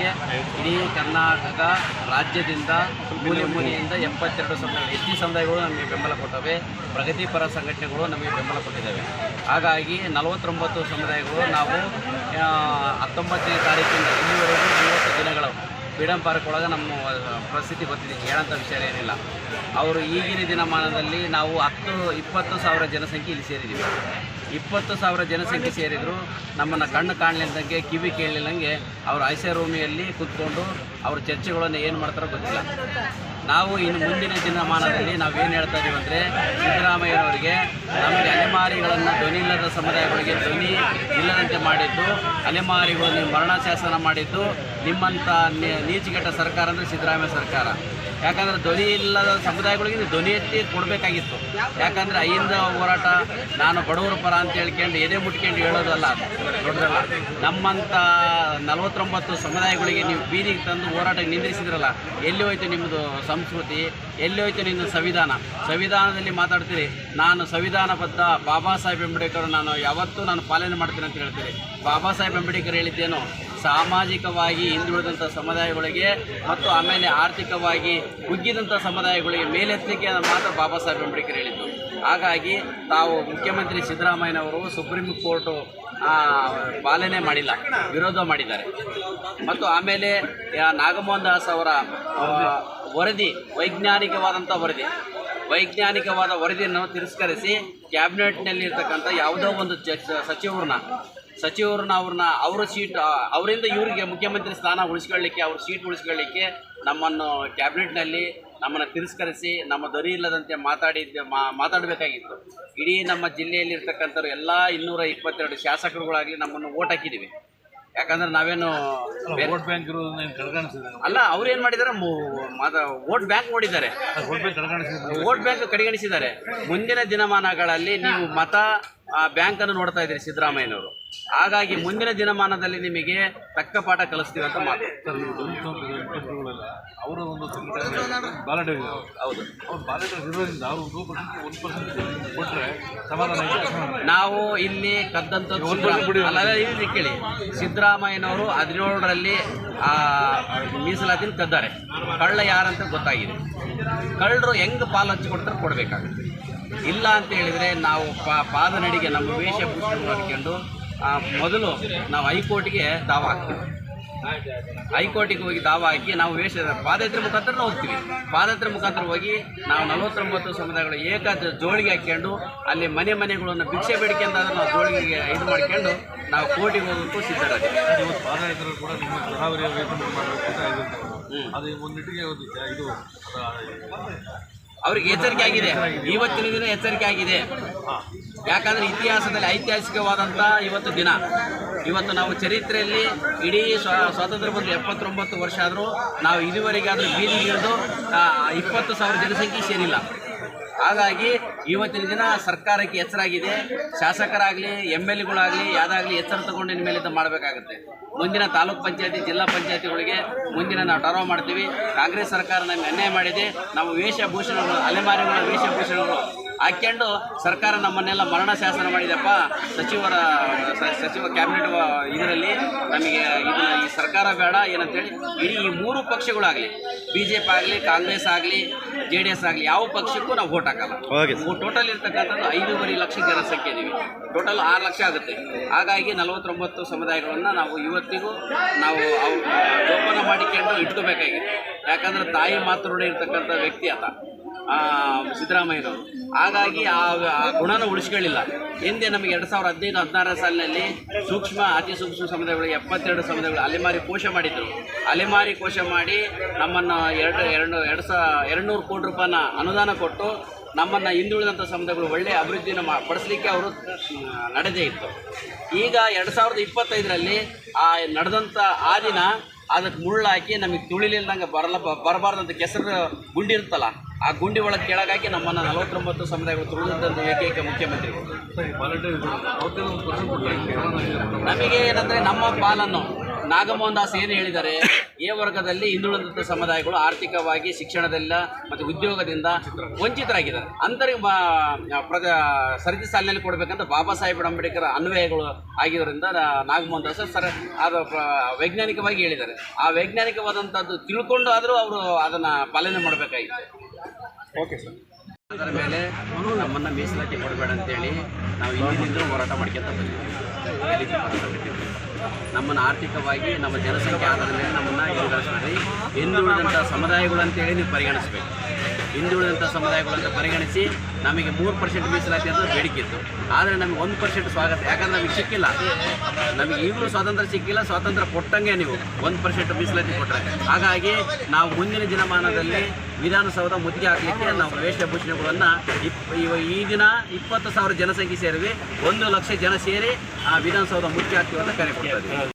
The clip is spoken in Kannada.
ಜೊತೆಗೆ ಇಡೀ ಕರ್ನಾಟಕ ರಾಜ್ಯದಿಂದ ಮೂಲೆ ಮೂಲೆಯಿಂದ ಎಪ್ಪತ್ತೆರಡು ಎಸ್ ಟಿ ಸಮುದಾಯಗಳು ನಮಗೆ ಬೆಂಬಲ ಕೊಟ್ಟವೆ. ಪ್ರಗತಿಪರ ಸಂಘಟನೆಗಳು ನಮಗೆ ಬೆಂಬಲ ಕೊಟ್ಟಿದ್ದಾವೆ. ಹಾಗಾಗಿ ನಲವತ್ತೊಂಬತ್ತು ಸಮುದಾಯಗಳು ನಾವು ಹತ್ತೊಂಬತ್ತನೇ ತಾರೀಕಿಂದ ಇಲ್ಲಿವರೆಗೂ ಮೂವತ್ತು ದಿನಗಳು ಫ್ರೀಡಮ್ ಪಾರ್ಕ್ ಒಳಗೆ ನಮ್ಮ ಪರಿಸ್ಥಿತಿ ಗೊತ್ತಿದೆ ಹೇಳೋಂಥ ವಿಷಯ ಏನಿಲ್ಲ. ಅವರು ಈಗಿನ ದಿನಮಾನದಲ್ಲಿ ನಾವು ಹತ್ತು, ಇಪ್ಪತ್ತು ಸಾವಿರ ಜನಸಂಖ್ಯೆ ಇಲ್ಲಿ ಸೇರಿದ್ದೀವಿ. ಇಪ್ಪತ್ತು ಸಾವಿರ ಜನಸಂಖ್ಯೆ ಸೇರಿದರು. ನಮ್ಮನ್ನು ಕಣ್ಣು ಕಾಣಲಿಲ್ಲದಂಗೆ ಕಿವಿ ಕೇಳಲಿಲ್ಲಂಗೆ ಅವರು ಐಸೆ ರೂಮಿಯಲ್ಲಿ ಕೂತ್ಕೊಂಡು ಅವ್ರ ಚರ್ಚೆಗಳನ್ನು ಏನು ಮಾಡ್ತಾರೋ ಗೊತ್ತಿಲ್ಲ. ನಾವು ಇನ್ನು ಮುಂದಿನ ದಿನಮಾನದಲ್ಲಿ ನಾವೇನು ಹೇಳ್ತಾ ಇದ್ದೀವಿ ಅಂದರೆ ಸಿದ್ದರಾಮಯ್ಯನವರಿಗೆ ನಮಗೆ ಅಲೆಮಾರಿಗಳನ್ನು ಧ್ವನಿ ಇಲ್ಲದ ಸಮುದಾಯಗಳಿಗೆ ಧ್ವನಿ ಇಲ್ಲದಂತೆ ಮಾಡಿದ್ದು. ಅಲೆಮಾರಿಗಳನ್ನು ಮರಣ ಶಾಸನ ಮಾಡಿದ್ದು. ನಿಮ್ಮಂಥ ನೀಚಿಗೆಟ್ಟ ಸರ್ಕಾರ ಅಂದರೆ ಸಿದ್ದರಾಮಯ್ಯ ಸರ್ಕಾರ. ಯಾಕಂದರೆ ಧ್ವನಿ ಇಲ್ಲದ ಸಮುದಾಯಗಳಿಗೆ ಧ್ವನಿ ಎತ್ತಿ ಕೊಡಬೇಕಾಗಿತ್ತು. ಯಾಕಂದ್ರೆ ಅಹಿಂದ ಹೋರಾಟ ನಾನು ಬಡವರ ಪರ ಅಂತ ಹೇಳ್ಕೊಂಡು ಎದೆ ಮುಟ್ಕೊಂಡು ಹೇಳೋದಲ್ಲ ದೊಡ್ಡದಲ್ಲ ನಮ್ಮಂಥ ನಲವತ್ತೊಂಬತ್ತು ಸಮುದಾಯಗಳಿಗೆ ನೀವು ಬೀದಿಗೆ ತಂದು ಹೋರಾಟ ನಿಂದ್ರಿಸಿದ್ರಲ್ಲ, ಎಲ್ಲಿ ಹೋಯ್ತು ನಿಮ್ಮದು ಸಂಸ್ಕೃತಿ? ಎಲ್ಲಿ ಹೋಯ್ತು ನಿಮ್ಮದು ಸಂವಿಧಾನ? ಸಂವಿಧಾನದಲ್ಲಿ ಮಾತಾಡ್ತೀರಿ, ನಾನು ಸಂವಿಧಾನಬದ್ಧ ಬಾಬಾ ಸಾಹೇಬ್ ಅಂಬೇಡ್ಕರ್ ನಾನು ಯಾವತ್ತೂ ನಾನು ಪಾಲನೆ ಮಾಡ್ತೀನಿ ಅಂತ ಹೇಳ್ತೀರಿ. ಬಾಬಾ ಸಾಹೇಬ್ ಅಂಬೇಡ್ಕರ್ ಹೇಳಿದ್ದೇನು, ಸಾಮಾಜಿಕವಾಗಿ ಹಿಂದುಳಿದಂಥ ಸಮುದಾಯಗಳಿಗೆ ಮತ್ತು ಆಮೇಲೆ ಆರ್ಥಿಕವಾಗಿ ಕುಗ್ಗಿದಂಥ ಸಮುದಾಯಗಳಿಗೆ ಮೇಲೆತ್ತಲಿಕ್ಕೆ ಮಾತ್ರ ಬಾಬಾ ಸಾಹೇಬ್ ಅಂಬೇಡ್ಕರ್ ಹೇಳಿದ್ದು. ಹಾಗಾಗಿ ತಾವು ಮುಖ್ಯಮಂತ್ರಿ ಸಿದ್ದರಾಮಯ್ಯನವರು ಸುಪ್ರೀಂ ಕೋರ್ಟು ಪಾಲನೆ ಮಾಡಿಲ್ಲ, ವಿರೋಧ ಮಾಡಿದ್ದಾರೆ. ಮತ್ತು ಆಮೇಲೆ ನಾಗಮೋಹನ್ ದಾಸ್ ಅವರ ವರದಿ ವೈಜ್ಞಾನಿಕವಾದಂಥ ವರದಿ. ವೈಜ್ಞಾನಿಕವಾದ ವರದಿಯನ್ನು ತಿರಸ್ಕರಿಸಿ ಕ್ಯಾಬಿನೆಟ್ನಲ್ಲಿ ಇರ್ತಕ್ಕಂಥ ಯಾವುದೋ ಒಂದು ಚ- ಸಚಿವರನ್ನ ಸಚಿವರನ್ನ ಅವ್ರನ್ನ, ಅವರ ಸೀಟ್ ಅವರಿಂದ ಇವರಿಗೆ ಮುಖ್ಯಮಂತ್ರಿ ಸ್ಥಾನ ಉಳಿಸ್ಕೊಳ್ಳಿಕ್ಕೆ, ಅವ್ರ ಸೀಟ್ ಉಳಿಸ್ಕೊಳ್ಳಿಕ್ಕೆ ನಮ್ಮನ್ನು ಕ್ಯಾಬಿನೆಟ್ನಲ್ಲಿ ನಮ್ಮನ್ನು ತಿರಸ್ಕರಿಸಿ ನಮ್ಮ ಧ್ವನಿ ಇಲ್ಲದಂತೆ ಮಾತಾಡಿದ್ದ ಮಾತಾಡಬೇಕಾಗಿತ್ತು. ಇಡೀ ನಮ್ಮ ಜಿಲ್ಲೆಯಲ್ಲಿ ಇರ್ತಕ್ಕಂಥವ್ರು ಎಲ್ಲ ಇನ್ನೂರ ಇಪ್ಪತ್ತೆರಡು ಶಾಸಕರುಗಳಾಗಲಿ ನಮ್ಮನ್ನು ಓಟ್ ಹಾಕಿದ್ದೀವಿ ಯಾಕಂದ್ರೆ ನಾವೇನು ವೋಟ್ ಬ್ಯಾಂಕ್ ಇರೋದನ್ನ ಏನು ಕಡೆಗಣಿಸಿದ್ದಾರೆ ಅಲ್ಲ ಅವ್ರು ಏನ್ ಮಾಡಿದಾರೆ? ವೋಟ್ ಬ್ಯಾಂಕ್ ನೋಡಿದ್ದಾರೆ. ವೋಟ್ ಬ್ಯಾಂಕ್ ಕಡೆಗಣಿಸಿದ್ದಾರೆ ವೋಟ್ ಬ್ಯಾಂಕ್ ಕಡೆಗಣಿಸಿದ್ದಾರೆ. ಮುಂದಿನ ದಿನಮಾನಗಳಲ್ಲಿ ನೀವು ಮತ ಬ್ಯಾಂಕನ್ನು ನೋಡ್ತಾ ಇದ್ದೀರಿ ಸಿದ್ದರಾಮಯ್ಯನವರು. ಹಾಗಾಗಿ ಮುಂದಿನ ದಿನಮಾನದಲ್ಲಿ ನಿಮಗೆ ತಕ್ಕ ಪಾಠ ಕಲಿಸ್ತೀವಿ ಅಂತ ಮಾತು. ಅವರು ಒಂದು ಹೌದು ಅವ್ರು ಬಾಲಟ್ ಇರೋದ್ರಿಂದ ಅವರು ಒಂದು ಪರ್ಸೆಂಟ್ ಒನ್ ಪರ್ಸೆಂಟ್ ಕೊಟ್ಟರೆ ಸಮಾಧಾನ ನಾವು ಇಲ್ಲಿ ಕದ್ದಂಥದ್ದು ಇಲ್ಲಿ ಕೇಳಿ. ಸಿದ್ದರಾಮಯ್ಯನವರು ಹದಿನೇಳರಲ್ಲಿ ಆ ಮೀಸಲಾತಿನ ಕದ್ದಾರೆ. ಕಳ್ಳ ಯಾರಂತ ಗೊತ್ತಾಗಿದೆ. ಕಳ್ಳರು ಹೆಂಗೆ ಪಾಲು ಹಚ್ಚಿಕೊಡ್ತಾರೆ ಕೊಡಬೇಕಾಗುತ್ತೆ. ಇಲ್ಲ ಅಂತ ಹೇಳಿದರೆ ನಾವು ಪಾ ಪಾದನಡಿಗೆ ನಮ್ಮ ವೇಷಭೂಷಣ ಮಾಡ್ಕೊಂಡು ಮೊದಲು ನಾವು ಹೈಕೋರ್ಟ್ಗೆ ದಾವ ಹಾಕ್ತೀವಿ. ಹೈಕೋರ್ಟಿಗೆ ಹೋಗಿ ದಾವ ಹಾಕಿ ನಾವು ವೇಷ ಪಾದಯಾತ್ರೆ ಮುಖಾಂತರ ಹೋಗ್ತೀವಿ. ಪಾದಯಾತ್ರೆ ಮುಖಾಂತರ ಹೋಗಿ ನಾವು ನಲವತ್ತೊಂಬತ್ತು ಸಮುದಾಯಗಳು ಏಕ ಜೋಳಿಗೆ ಹಾಕ್ಕೊಂಡು ಅಲ್ಲಿ ಮನೆ ಮನೆಗಳನ್ನು ಭಿಕ್ಷೆ ಬೇಡಿಕೆಂದಾದ್ರೆ ನಾವು ಜೋಳಿಗೆ ಇದು ಮಾಡ್ಕೊಂಡು ನಾವು ಕೋರ್ಟಿಗೆ ಹೋಗೋಕ್ಕೂ ಸಿದ್ಧರಾಗಿದ್ದೀವಿ. ಇವತ್ತು ಪಾದಯಾತ್ರೆ ಕೂಡ ನಿಮ್ಮ ಅಂತ ಅದು ಒಂದು ಇದು. ಅವ್ರಿಗೆ ಎಚ್ಚರಿಕೆ ಆಗಿದೆ. ಇವತ್ತಿನ ದಿನ ಎಚ್ಚರಿಕೆ ಆಗಿದೆ. ಯಾಕಂದ್ರೆ ಇತಿಹಾಸದಲ್ಲಿ ಐತಿಹಾಸಿಕವಾದಂಥ ಇವತ್ತು ದಿನ. ಇವತ್ತು ನಾವು ಚರಿತ್ರೆಯಲ್ಲಿ ಇಡೀ ಸ್ವ- ಸ್ವಾತಂತ್ರ್ಯ ಬಂದು ಎಪ್ಪತ್ತೊಂಬತ್ತು ವರ್ಷ ಆದರೂ ನಾವು ಇದುವರೆಗಾದರೂ ಬೀದಿಗಿಳಿದು ಇಪ್ಪತ್ತು ಸಾವಿರ ಜನಸಂಖ್ಯೆ ಸೇರಿಲ್ಲ. ಹಾಗಾಗಿ ಇವತ್ತಿನ ದಿನ ಸರ್ಕಾರಕ್ಕೆ ಎಚ್ಚರಾಗಿದೆ. ಶಾಸಕರಾಗಲಿ ಎಂ ಎಲ್ ಎಗಳಾಗಲಿ, ಯಾವುದಾಗಲಿ ಎಚ್ಚರ ತಗೊಂಡು ಇನ್ಮೇಲೆ ಇದು ಮಾಡಬೇಕಾಗುತ್ತೆ. ಮುಂದಿನ ತಾಲೂಕ್ ಪಂಚಾಯತಿ, ಜಿಲ್ಲಾ ಪಂಚಾಯತಿಗಳಿಗೆ ಮುಂದಿನ ನಾವು ಟರ್ವ್ ಮಾಡ್ತೀವಿ. ಕಾಂಗ್ರೆಸ್ ಸರ್ಕಾರ ನಮಗೆ ಅನ್ಯಾಯ ಮಾಡಿದೆ. ನಾವು ವೇಷಭೂಷಣಗಳು, ಅಲೆಮಾರಿಗಳ ವೇಷಭೂಷಣಗಳು ಹಾಕ್ಕೊಂಡು ಸರ್ಕಾರ ನಮ್ಮನ್ನೆಲ್ಲ ಮರಣ ಶಾಸನ ಮಾಡಿದಪ್ಪ. ಸಚಿವರ ಸಚಿವ ಕ್ಯಾಬಿನೆಟ್ ಇದರಲ್ಲಿ ನಮಗೆ ಇದು ಈ ಸರ್ಕಾರ ಬೇಡ ಏನಂತೇಳಿ ಇಡೀ ಈ ಮೂರು ಪಕ್ಷಗಳಾಗಲಿ ಬಿ ಜೆ ಪಿ ಆಗಲಿ ಕಾಂಗ್ರೆಸ್ ಆಗಲಿ ಜೆ ಡಿ ಎಸ್ ಆಗಲಿ ಯಾವ ಪಕ್ಷಕ್ಕೂ ನಾವು ವೋಟ್ ಹಾಕಲ್ಲ. ಟೋಟಲ್ ಇರ್ತಕ್ಕಂಥದ್ದು ಐದೂವರೆ ಲಕ್ಷ ಜನಸಂಖ್ಯೆ ಇದೀವಿ. ಟೋಟಲ್ ಆರು ಲಕ್ಷ ಆಗುತ್ತೆ. ಹಾಗಾಗಿ ನಲವತ್ತೊಂಬತ್ತು ಸಮುದಾಯಗಳನ್ನು ನಾವು ಇವತ್ತಿಗೂ ನಾವು ಅವು ಜೋಪಾನ ಮಾಡಿಕೊಂಡು ಇಟ್ಕೋಬೇಕಾಗಿದೆ. ಯಾಕಂದ್ರೆ ತಾಯಿ ಮಾತೃಡೆ ಇರ್ತಕ್ಕಂಥ ವ್ಯಕ್ತಿ ಆತ ಆ, ಸಿದ್ದರಾಮಯ್ಯನವರು. ಹಾಗಾಗಿ ಆ ಗುಣನ ಉಳಿಸ್ಕೊಳ್ಳಿಲ್ಲ. ಹಿಂದೆ ನಮಗೆ ಎರಡು ಸಾವಿರದ ಹದಿನೈದು, ಹದಿನಾರನೇ ಸಾಲಿನಲ್ಲಿ ಸೂಕ್ಷ್ಮ, ಅತಿ ಸೂಕ್ಷ್ಮ ಸಮುದಾಯಗಳು, ಎಪ್ಪತ್ತೆರಡು ಸಮುದಾಯಗಳು ಅಲೆಮಾರಿ ಕೋಶ ಮಾಡಿದ್ರು. ಅಲೆಮಾರಿ ಕೋಶ ಮಾಡಿ ನಮ್ಮನ್ನು ಎರಡು ಎರಡು ಎರಡು ಸಾ ಎರಡು ನೂರು ಕೋಟಿ ರೂಪಾಯಿನ ಅನುದಾನ ಕೊಟ್ಟು ನಮ್ಮನ್ನು ಹಿಂದುಳಿದಂಥ ಸಮುದಾಯಗಳು ಒಳ್ಳೆಯ ಅಭಿವೃದ್ಧಿಯನ್ನು ಮಾ, ಪಡಿಸ್ಲಿಕ್ಕೆ ಅವರು ನಡೆದೇ ಇತ್ತು. ಈಗ ಎರಡು ಸಾವಿರದ ಇಪ್ಪತ್ತೈದರಲ್ಲಿ ಆ ನಡೆದಂಥ ಆ ದಿನ ಅದಕ್ಕೆ ಮುಳ್ಳಾಕಿ ನಮಗೆ ತುಳಿಲಿಲ್ಲದಂಗೆ ಬರಲ್ಲ ಬರಬಾರ್ದಂತ ಕೆಸರು ಗುಂಡಿ ಇರುತ್ತಲ್ಲ ಆ ಗುಂಡಿ ಒಳಗೆ ಕೆಳಗಾಕಿ ನಮ್ಮನ್ನು ನಲವತ್ತೊಂಬತ್ತು ಸಮುದಾಯಗಳು ತುಳಿದಂಥ ಏಕೈಕ ಮುಖ್ಯಮಂತ್ರಿಗಳು ನಮಗೆ ಏನಂದರೆ ನಮ್ಮ ಪಾಲನ್ನು ನಾಗಮೋಹನ್ ದಾಸ್ ಏನು ಹೇಳಿದ್ದಾರೆ, ಎ ವರ್ಗದಲ್ಲಿ ಹಿಂದುಳಿದಂಥ ಸಮುದಾಯಗಳು ಆರ್ಥಿಕವಾಗಿ ಶಿಕ್ಷಣದಿಂದ ಮತ್ತು ಉದ್ಯೋಗದಿಂದ ವಂಚಿತರಾಗಿದ್ದಾರೆ. ಅಂತರಿಗೆ ಪ್ರದ ಸರದಿ ಸಾಲಿನಲ್ಲಿ ಕೊಡಬೇಕಂತ ಬಾಬಾ ಸಾಹೇಬ್ ಅಂಬೇಡ್ಕರ್ ಅನ್ವಯಗಳು ಆಗಿರೋದ್ರಿಂದ ನಾಗಮೋಹನ್ ದಾಸ್ ಸರ್, ಅದು ವೈಜ್ಞಾನಿಕವಾಗಿ ಹೇಳಿದ್ದಾರೆ. ಆ ವೈಜ್ಞಾನಿಕವಾದಂಥದ್ದು ತಿಳ್ಕೊಂಡು ಆದರೂ ಅವರು ಅದನ್ನು ಪಾಲನೆ ಮಾಡಬೇಕಾಗಿತ್ತು. Okay sir. ಅದರ ಮೇಲೆ ನಮ್ಮನ್ನ ಮೀಸಲಾತಿ ಕೊಡಬೇಡ ಅಂತೇಳಿ ನಾವು ಹಿಂದಿನಿಂದ ಹೋರಾಟ ಮಾಡ್ಕೊಂತ ಬಂದಿದ್ದೀವಿ. ನಮ್ಮನ್ನು ಆರ್ಥಿಕವಾಗಿ ನಮ್ಮ ಜನಸಂಖ್ಯೆ ಆಧಾರದ ಮೇಲೆ ನಮ್ಮನ್ನು ಹಿಂದುಳಿದಂಥ ಸಮುದಾಯಗಳು ಅಂತೇಳಿ ನೀವು ಪರಿಗಣಿಸಬೇಕು. ಹಿಂದುಳಿದಂಥ ಸಮುದಾಯಗಳು ಅಂತ ಪರಿಗಣಿಸಿ ನಮಗೆ ಮೂರು ಪರ್ಸೆಂಟ್ ಮೀಸಲಾತಿ ಅಂತ ಬೇಡಿಕೆ ಇತ್ತು. ಆದರೆ ನಮಗೆ ಒಂದು ಪರ್ಸೆಂಟ್ ಸ್ವಾಗತ ಯಾಕಂದ್ರೆ ನಮಗೆ ಸಿಕ್ಕಿಲ್ಲ. ನಮಗೆ ಈಗಲೂ ಸ್ವಾತಂತ್ರ್ಯ ಸಿಕ್ಕಿಲ್ಲ, ಸ್ವಾತಂತ್ರ್ಯ ಕೊಟ್ಟಂಗೆ ನೀವು ಒಂದು ಪರ್ಸೆಂಟ್ ಮೀಸಲಾತಿ ಕೊಟ್ಟರೆ ಹಾಗಾಗಿ ನಾವು ಮುಂದಿನ ದಿನಮಾನದಲ್ಲಿ ವಿಧಾನಸೌಧ ಮುತ್ತಿಗೆ ಹಾಕಲಿಕ್ಕೆ ನಾವು ವೇಷಭೂಷಣಗಳನ್ನು ಇಪ್ ಈ ದಿನ ಇಪ್ಪತ್ತು ಸಾವಿರ ಜನಸಂಖ್ಯೆ ಸೇರಿವೆ ಒಂದು ಲಕ್ಷ ಜನ ಸೇರಿ ಆ ವಿಧಾನಸೌಧ ಮುತ್ತಿಗೆ ಹಾಕ್ತೀವಿ ಅಂತ ಕರೆ ಕೊಡ್ತಾ